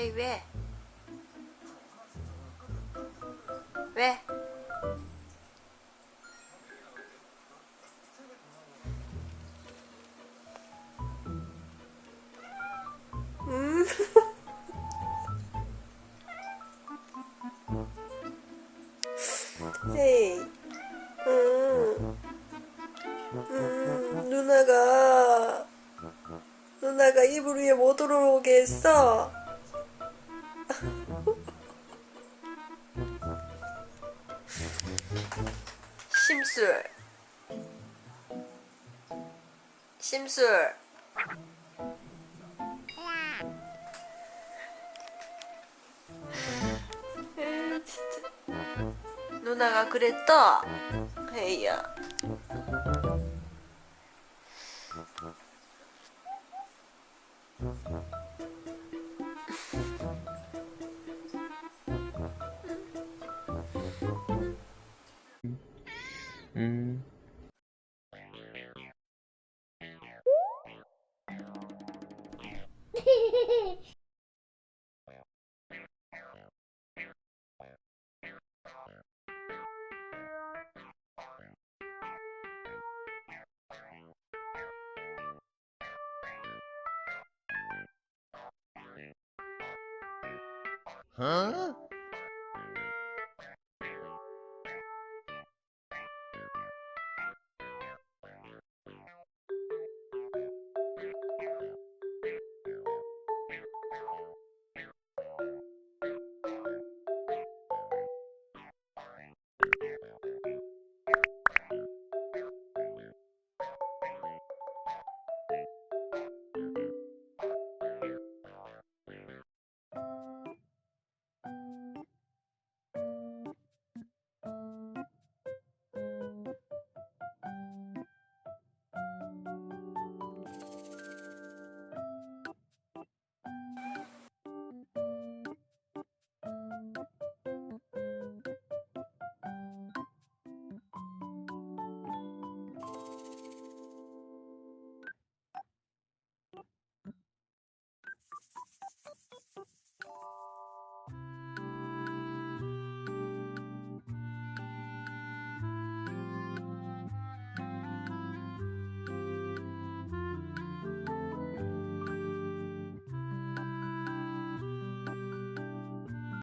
헤이 왜? 왜? 음. 음. 음, 누나가 누나가 이불 위에 못 들어오게 했어. 심술. 심술. 누나가 그랬다. 헤이야. 음. 어?